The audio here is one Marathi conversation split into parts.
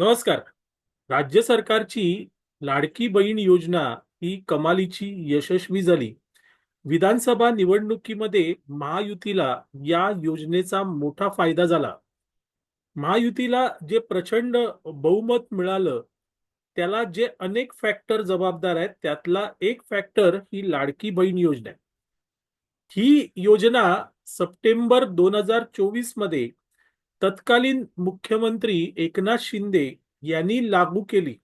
नमस्कार. राज्य सरकारची लाडकी बहीण योजना ही कमालीची यशस्वी झाली. विधानसभा निवडणुकीमध्ये महायुतीला या योजनेचा मोठा फायदा झाला. महायुतीला जे प्रचंड बहुमत मिळालं त्याला जे अनेक फॅक्टर जबाबदार आहेत त्यातला एक फॅक्टर ही लाडकी बहीण योजना आहे. ही योजना सप्टेंबर दोन हजार चोवीसमध्ये तत्कालीन मुख्यमंत्री एकनाथ शिंदे यांनी लागू केली.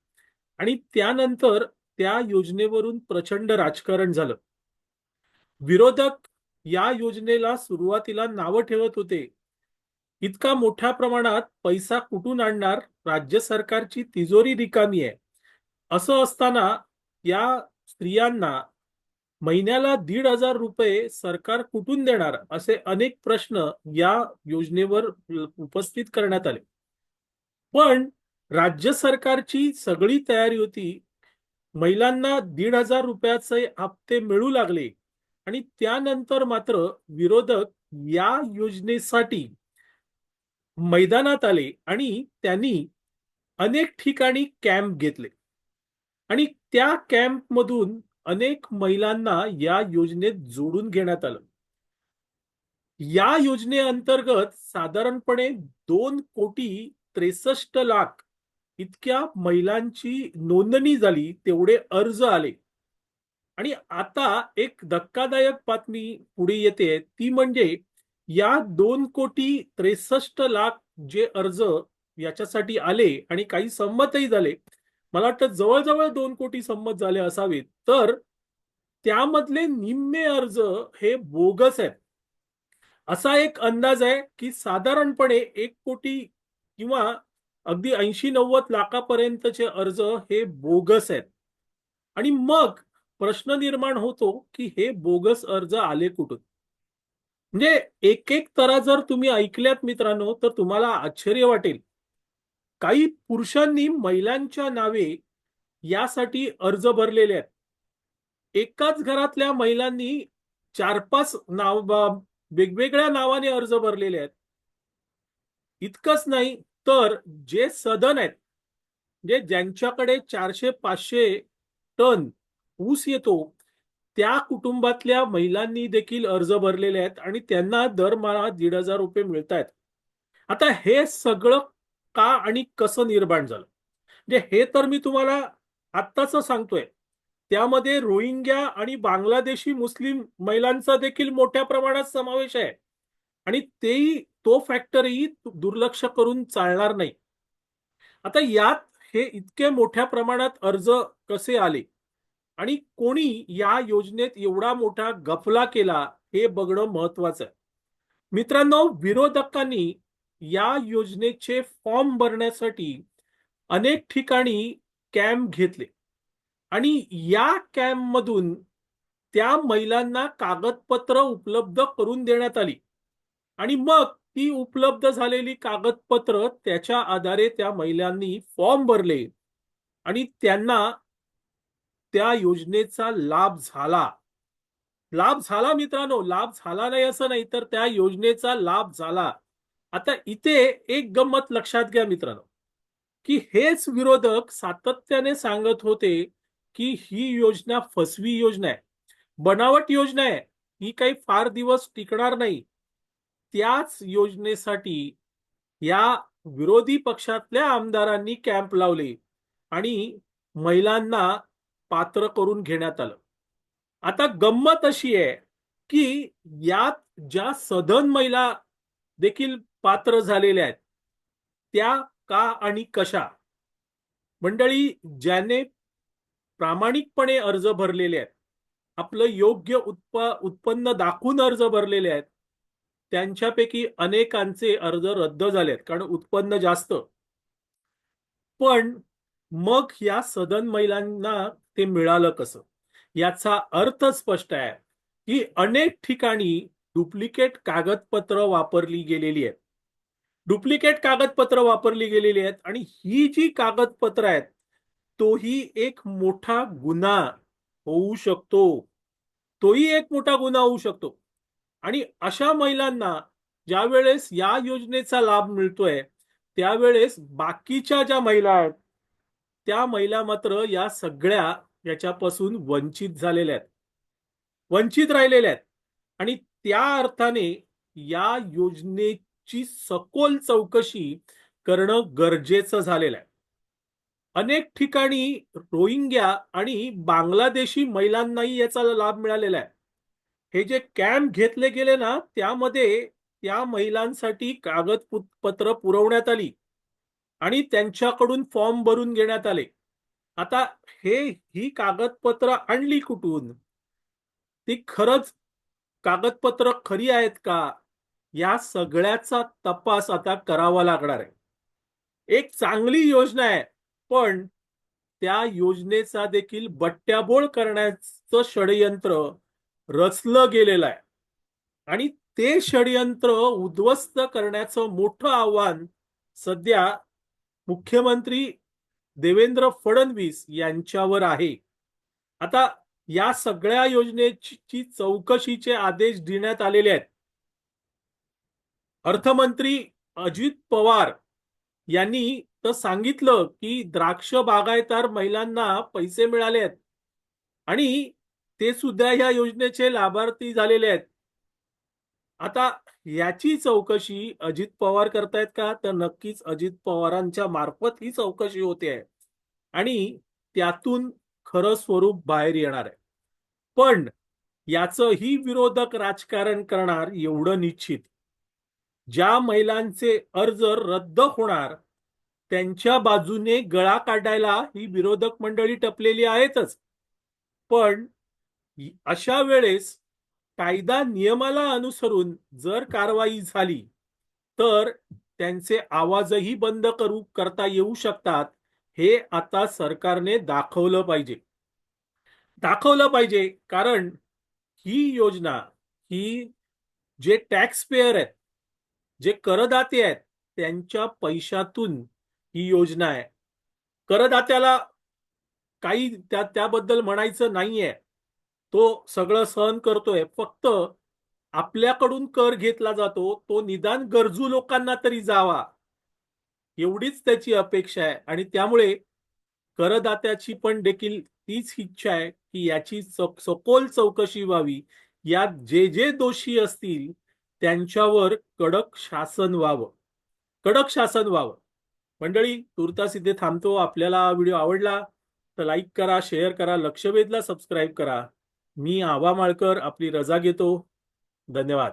आणि त्यानंतर त्या योजनेवरून प्रचंड राजकारण झालं. विरोधक या योजनेला सुरुवातीला नावं ठेवत होते. इतका मोठ्या प्रमाणात पैसा कुठून आणणार? राज्य सरकारची तिजोरी रिकामी आहे. असं असताना या स्त्रियांना महिन्याला दीड हजार रुपये सरकार कुठून देणार असे अनेक प्रश्न या योजनेवर उपस्थित करण्यात आले. पण राज्य सरकारची सगळी तयारी होती. महिलांना दीड हजार रुपयाचे हप्ते मिळू लागले आणि त्यानंतर मात्र विरोधक या योजनेसाठी मैदानात आले आणि त्यांनी अनेक ठिकाणी कॅम्प घेतले. आणि त्या कॅम्प मधून अनेक महिलांना या योजनेत जोडून घेण्यात आलं. या योजनेअंतर्गत साधारणपणे दोन कोटी त्रेसष्ट लाख इतक्या महिलांची नोंदणी झाली तेवढे अर्ज आले. आणि आता एक धक्कादायक बातमी पुढे येते ती म्हणजे या दोन कोटी त्रेसष्ट लाख जे अर्ज याच्यासाठी आले आणि काही संमतही झाले मला वाटतं जवळजवळ दोन कोटी संमत झाले असावेत. तर त्यामधले निम्मे अर्ज हे बोगस आहेत. असा एक अंदाज आहे की साधारणपणे एक कोटी किंवा अगदी ऐंशी नव्वद लाखापर्यंतचे अर्ज हे बोगस आहेत. आणि मग प्रश्न निर्माण होतो की हे बोगस अर्ज आले कुठून? म्हणजे एक एक तरा जर तुम्ही ऐकल्यात मित्रांनो तर तुम्हाला आश्चर्य वाटेल. काही पुरुषांनी महिलांच्या नावे यासाठी अर्ज भरलेले आहेत. एकाच घरातल्या महिलांनी चार पाच नाव वेगवेगळ्या नावाने अर्ज भरलेले आहेत. इतकंच नाही तर जे सदन आहेत जे ज्यांच्याकडे चारशे पाचशे टन ऊस येतो त्या कुटुंबातल्या महिलांनी देखील अर्ज भरलेले आहेत आणि त्यांना दरमहा दीड हजार रुपये मिळत आहेत आता हे सगळं का आणि कसं निर्माण झालं? म्हणजे हे तर मी तुम्हाला आत्ताच सांगतोय. त्यामध्ये रोहिंग्या आणि बांगलादेशी मुस्लिम महिलांचा देखील मोठ्या प्रमाणात समावेश आहे. आणि तेही तो फॅक्टरही दुर्लक्ष करून चालणार नाही. आता यात हे इतके मोठ्या प्रमाणात अर्ज कसे आले? आणि कोणी या योजनेत एवढा मोठा गफला केला हे बघणं महत्वाचं आहे. मित्रांनो विरोधकांनी या योजनेचे फॉर्म भरण्यासाठी अनेक ठिकाणी कॅम्प घेतले. आणि या कॅम्प मधून त्या महिलांना कागदपत्र उपलब्ध करून देण्यात आली. आणि मग ती उपलब्ध झालेली कागदपत्र त्याच्या आधारे त्या महिलांनी फॉर्म भरले. आणि त्यांना त्या योजनेचा लाभ झाला. लाभ झाला मित्रांनो लाभ झाला नाही असं नाही तर त्या योजनेचा लाभ झाला. आता इथे एक गंमत लक्षात घ्या मित्रांनो की हेच विरोधक सातत्याने सांगत होते की ही योजना फसवी योजना आहे. बनावट योजना आहे. ही काही फार दिवस टिकणार नाही. त्याच योजनेसाठी या विरोधी पक्षातल्या आमदारांनी कॅम्प लावले आणि महिलांना पात्र करून घेण्यात आलं. आता गंमत अशी आहे की यात ज्या सधन महिला देखील पात्र झालेल्या आहेत. त्या का आणि कशा? मंडळी ज्याने प्रामाणिकपणे अर्ज भरलेले आहेत आपलं योग्य उत्प उत्पन्न दाखवून अर्ज भरलेले आहेत त्यांच्यापैकी अनेकांचे अर्ज रद्द झालेत कारण उत्पन्न जास्त. पण मग या सदन महिलांना ते मिळालं कसं? याचा अर्थ स्पष्ट आहे की अनेक ठिकाणी डुप्लिकेट कागदपत्र वापरली गेलेली आहेत. डुप्लिकेट कागदपत्र वापरली गेलेली आहेत आणि ही जी कागदपत्र आहेत तोही एक मोठा गुन्हा होऊ शकतो. तोही एक मोठा गुन्हा होऊ शकतो. आणि अशा महिलांना ज्या वेळेस या योजनेचा लाभ मिळतोय त्यावेळेस बाकीच्या ज्या महिला आहेत त्या महिला मात्र या सगळ्या याच्यापासून वंचित झालेल्या आहेत. वंचित राहिलेल्या आहेत. आणि त्या अर्थाने या योजने ची सखोल चौकशी करणं गरजेचं झालेलं आहे. अनेक ठिकाणी रोहिंग्या आणि बांगलादेशी महिलांनाही याचा लाभ मिळालेला आहे. हे जे कॅम्प घेतले गेले ना त्यामध्ये त्या महिलांसाठी कागदपत्र पुरवण्यात आली आणि त्यांच्याकडून फॉर्म भरून घेण्यात आले. आता हे ही कागदपत्र आणली कुठून? ती खरंच कागदपत्र खरी आहेत का? या सगळ्याचा तपास आता करावा लागणार आहे. एक चांगली योजना आहे पण त्या योजनेचा देखील बट्ट्याबोळ करण्याचं षडयंत्र रचलं गेलेलं आहे. आणि ते षडयंत्र उद्ध्वस्त करण्याचं मोठं आव्हान सध्या मुख्यमंत्री देवेंद्र फडणवीस यांच्यावर आहे. आता या सगळ्या योजनेची चौकशीचे आदेश देण्यात आलेले आहेत. अर्थमंत्री अजित पवार यांनी तर सांगितलं की द्राक्ष बागायतदार महिलांना पैसे मिळाले आहेत. आणि ते सुद्धा या योजनेचे लाभार्थी झालेले आहेत. आता याची चौकशी अजित पवार करतायत का? तर नक्कीच अजित पवारांच्या मार्फत ही चौकशी होते. आहे आणि त्यातून खरं स्वरूप बाहेर येणार आहे. पण याचंही विरोधक राजकारण करणार एवढं निश्चित. ज्या महिलांचे अर्ज रद्द होणार त्यांच्या बाजूने गळा काढायला ही विरोधक मंडळी टपलेली आहेतच. पण अशा वेळेस कायदा नियमाला अनुसरून जर कारवाई झाली तर त्यांचे आवाजही बंद करू करता येऊ शकतात हे आता सरकारने दाखवलं पाहिजे. दाखवलं पाहिजे कारण ही योजना ही जे टॅक्स पेयर आहेत जे करदाते आहेत त्यांच्या पैशातून ही योजना आहे. करदात्याला काही त्या त्याबद्दल म्हणायचं नाहीये. तो सगळं सहन करतोय. फक्त आपल्याकडून कर घेतला जातो तो निदान गरजू लोकांना तरी जावा. एवढीच त्याची अपेक्षा आहे. आणि त्यामुळे करदात्याची पण देखील तीच इच्छा आहे की याची सखोल चौकशी व्हावी. यात जे जे दोषी असतील त्यांच्यावर कडक शासन व्हावं. कडक शासन व्हावं. मंडळी तुर्तास इथे थांबतो. आपल्याला हा व्हिडिओ आवडला तर लाईक करा शेअर करा लक्षवेधला सबस्क्राईब करा. मी आवा माळकर आपली रजा घेतो. धन्यवाद.